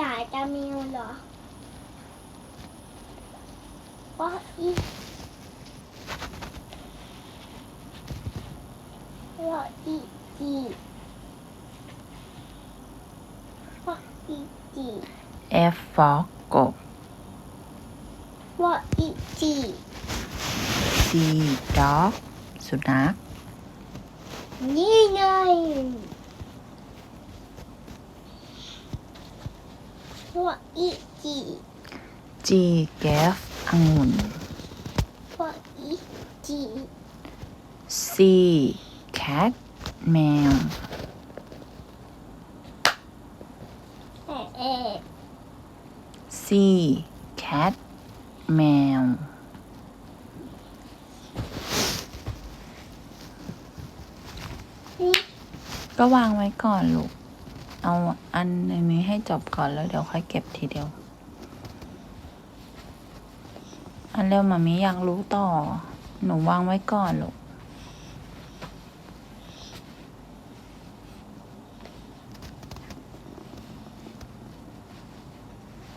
จ่ายจะมีเหรอว่าอีว่าอีจีว่าอีจี F for กบว่าอีจี D dog สุนัข นี่ไง ว่าอีจี G F องุ่นว่าอีจี C cat แมวเอเอ C cat แมว นี่ ก็วางไว้ก่อนลูก เอาอันนี้ให้จบก่อนแล้วเดี๋ยวค่อยเก็บทีเดียว อันเร็วมามีอยากรู้ต่อ หนูวางไว้ก่อนลูก